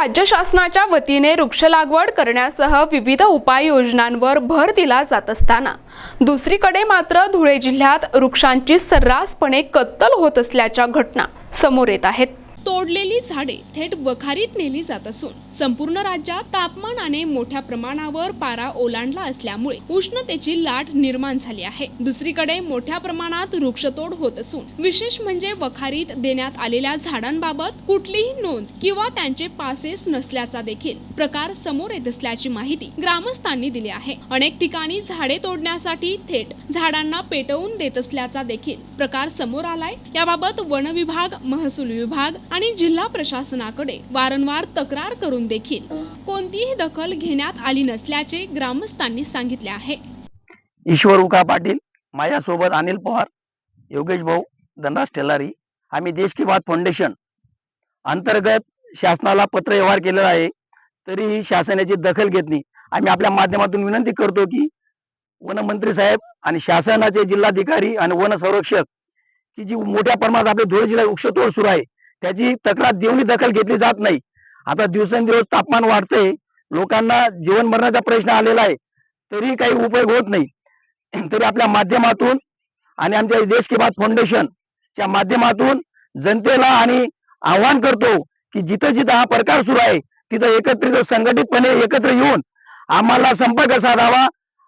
राज्य शासनाच्या वतीने वृक्ष लागवड करण्यासह विविध उपाययोजनांवर भर दिला जात असताना दुसरीकडे मात्र धुळे जिल्ह्यात वृक्षांची सर्रासपणे कत्तल होत असल्याच्या घटना समोर येत आहेत. तोडलेली झाडे थेट वखारीत नेली जात असून संपूर्ण राज्यात तापमानाने मोठ्या प्रमाणावर पारा ओलांडला असल्यामुळे उष्णतेची लाट निर्माण झाली आहे. दुसरीकडे मोठ्या प्रमाणात वृक्षतोड होत असून विशेष म्हणजे वखारीत देण्यात आलेल्या झाडांबाबत कुठलीही नोंद किंवा त्यांचे पासेस नसल्याचा देखील प्रकार समोर येत असल्याची माहिती ग्रामस्थांनी दिली आहे. अनेक ठिकाणी झाडे तोडण्यासाठी थेट झाडांना पेटवून देत असल्याचा देखील प्रकार समोर आलाय. याबाबत वन विभाग महसूल विभाग आणि जिल्हा प्रशासनाकडे वारंवार तक्रार करून देखील कोणतीही दखल घेण्यात आली नसल्याचे ग्रामस्थांनी सांगितले आहे. ईश्वर उका पाटील माझ्यासोबत अनिल पवार योगेश भाऊ धनराज ठेलारी आम्ही देश की बात फाउंडेशन अंतर्गत शासनाला पत्र व्यवहार केलेला आहे तरीही शासनाची दखल घेत नाही. आम्ही आपल्या माध्यमातून विनंती करतो की वनमंत्री साहेब आणि शासनाचे जिल्हाधिकारी आणि वन संरक्षक की जी मोठ्या प्रमाणात आपल्या धुळे जिल्ह्यात वृक्षतोड सुरू आहे त्याची तक्रार देऊनही दखल घेतली जात नाही. आता दिवसेंदिवस तापमान वाढतंय. लोकांना जीवन मरणाचा प्रश्न आलेला आहे. तरी काही उपयोग होत नाही. तरी आपल्या माध्यमातून आणि आमच्या देश की बात फाउंडेशन च्या माध्यमातून जनतेला आणि आव्हान करतो की जिथं जिथं हा प्रकार सुरू आहे तिथं एकत्रित संघटितपणे एकत्र येऊन आम्हाला संपर्क साधावा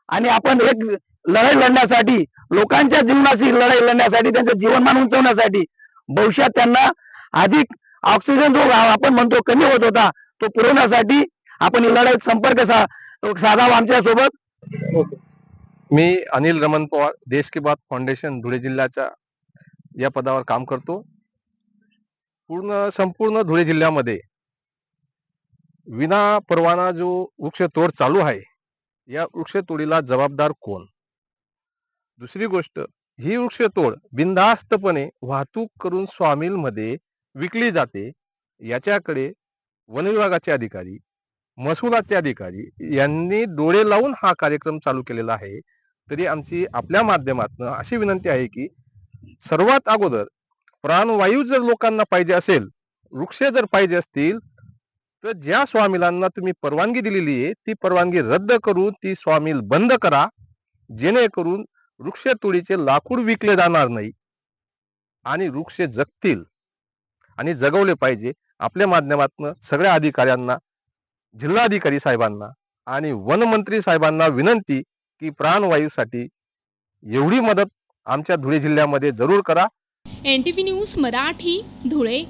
आणि आपण एक लढाई लढण्यासाठी लोकांच्या जीवनाशी लढाई लढण्यासाठी त्यांचं जीवनमान उंचवण्यासाठी भविष्यात त्यांना अधिक ऑक्सिजन जो आपण म्हणतो कमी होत होता तो पुरवण्यासाठी आपण लढाईत संपर्क सा साधावा आमच्यासोबत. मी अनिल रमन पवार देश की बात फाउंडेशन धुळे जिल्ह्याच्या या पदावर काम करतो. पूर्ण संपूर्ण धुळे जिल्ह्यामध्ये विना परवाना जो वृक्षतोड चालू आहे या वृक्षतोडीला जबाबदार कोण? दुसरी गोष्ट ही वृक्षतोड बिनधास्तपणे वाहतूक करून स्वामीलमध्ये विकली जाते. याच्याकडे वन विभागाचे अधिकारी महसुलाचे अधिकारी यांनी डोळे लावून हा कार्यक्रम चालू केलेला आहे. तरी आमची आपल्या माध्यमातून अशी विनंती आहे की सर्वात अगोदर प्राणवायू जर लोकांना पाहिजे असेल वृक्ष जर पाहिजे असतील तर ज्या स्वामिलांना तुम्ही परवानगी दिलेली आहे ती परवानगी रद्द करून ती स्वामील बंद करा. जेणेकरून वृक्ष तोडीचे लाकूड विकले जाणार नाही. आणि वृक्ष जगतील. आणि जगवले पाहिजे. आपल्या माध्यमातून सगळ्या अधिकाऱ्यांना जिल्हाधिकारी साहेबांना आणि वनमंत्री साहेबांना विनंती की प्राणवायूसाठी एवढी मदत आमच्या धुळे जिल्ह्यामध्ये जरूर करा. N T V news Marathi Dhule.